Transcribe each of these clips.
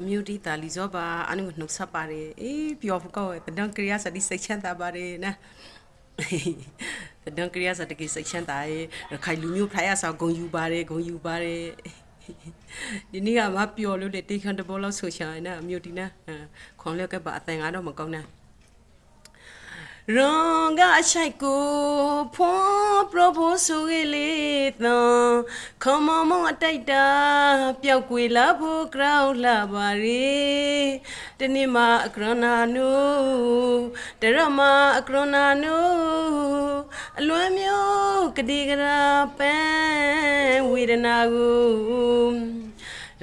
အမျိုးတီတာလီဇောပါအနုနှုတ်ဆက်ပါတယ်အေးပျော်ဖကောတဒံကရိယာစတိစိတ်ချမ်းသာပါတယ်နာတဒံကရိယာစတိစိတ်ချမ်းသာရဲ့ရခိုင်လူမျိုးဖရာဆောက်ဂုံယူပါတယ်ဂုံယူပါတယ်ဒီနေ့ကမပျော်လို့လေတေခန်တဘောလောက်ဆိုချင်နာအမျိုးတီနာခွန်လက်ကပါအတန်ကတော့မကောင်းနာ ရောင်ကအချိုက်ကိုဖွန်ပရိုပိုဆိုရလေသံခမမအတိုက်တာပျောက်ကွေလာဖို့ကြောက်လာပါရေတနေ့မှအကရနာနုတရမအကရနာနုအလွမ်းမျိုးကတိကရာပန်းဝေဒနာကို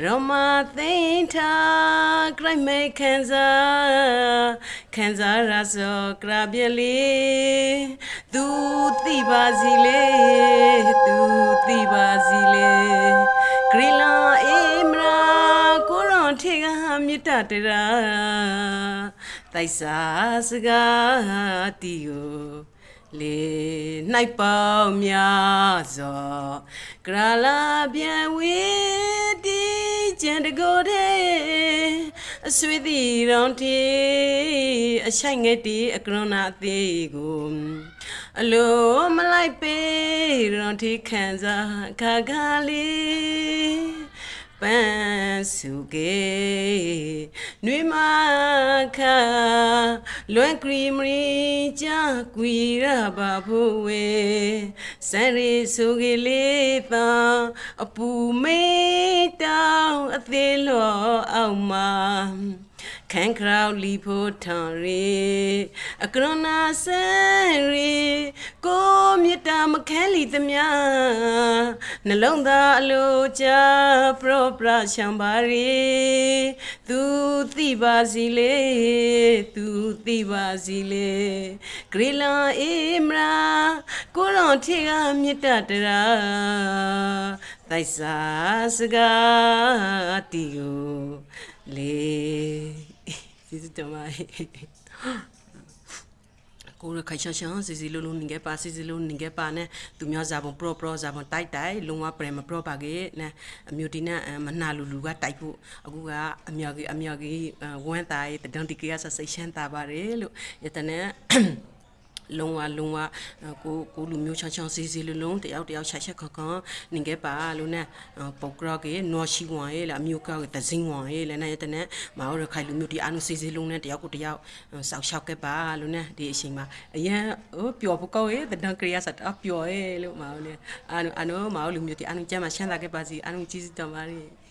ရမသိမ့်ထာကြိုက်မဲခံစားခံစားရစောကြပြလေးသူသိပါစီလေသူသိပါစီလေဂရီလာအေမရာကိုရွန်ထေကမြတ်တတရာတိုက်စာစကားတီကိုလေ၌ပေါင်းများစွာကရာလာပြန်ဝေး တီကျန်တကိုယ်တဲ့အဆွေတီရောင်တီအချိုက်ငယ်တီအကရနာအသေးကိုအလိုမလိုက်ပေးရောင်တီခံစားခါခါလေး ပန်းစုကေနှွေမခါလွန်ကရီမရီကြကွီရပါဖို့ဝေစံရီစုကေလေးသာအပူမေးတောင်းအသေးလောအောင်မှာခန်ခရောက်လီဖို့ထန်ရီအကရနာဆန်ရီကို မြတ်တာမခဲလီသမျှနှလုံးသားအလိုချပရောပရချံပါရီသူသိပါစီလေသူသိပါစီလေဂရီလာအေမရာကိုရောင်ထေကမြတ်တတရာတိုက်စာစကားတီကိုလေကျေးဇူးတင်ပါတယ် ကိုရခိုင်ချန်ချန်စီစီလုံးလုံးနေခဲ့ပါစီစီလုံးနေခဲ့ပါနဲ့သူများဇာပုံပရောပရောဇာပုံတိုက်တိုက်လုံးဝပရမပရောပါကေနဲ့အမျိုးတီနဲ့မနာလူလူကတိုက်ဖို့အခုကအမြောက်ကြီးအမြောက်ကြီးဝမ်းသားရေးတန်တီကေကဆစိတ်ရှမ်းတာပါတယ်လို့ယတနဲ့ လုံးဝလုံးဝကိုကိုလူမျိုးချောင်းချောင်းစီစီလုံးလုံးတယောက်တယောက်ချက်ချက်ခခနေခဲ့ပါလို့နဲ့ပုတ်ကရော့ကေနော်ရှိဝါရဲ့လာမျိုးကောက်တစင်းဝါရဲ့လည်းနဲ့တနဲ့မအောင်ရခိုင်လူမျိုးဒီအနုစီစီလုံးနဲ့တယောက်ကိုတယောက်စောက်ရှောက်ခဲ့ပါလို့နဲ့ဒီအချိန်မှာအရင်ဟိုပျော်ဖို့ကောက်ရဲ့တဒံကရိယာစတာပျော်ရဲ့လို့မအောင်လေအနုအနုမအောင်လူမျိုးဒီအနုကျမ်းမှာရှမ်းသာခဲ့ပါစီအနုကြီးစတော်ပါရဲ့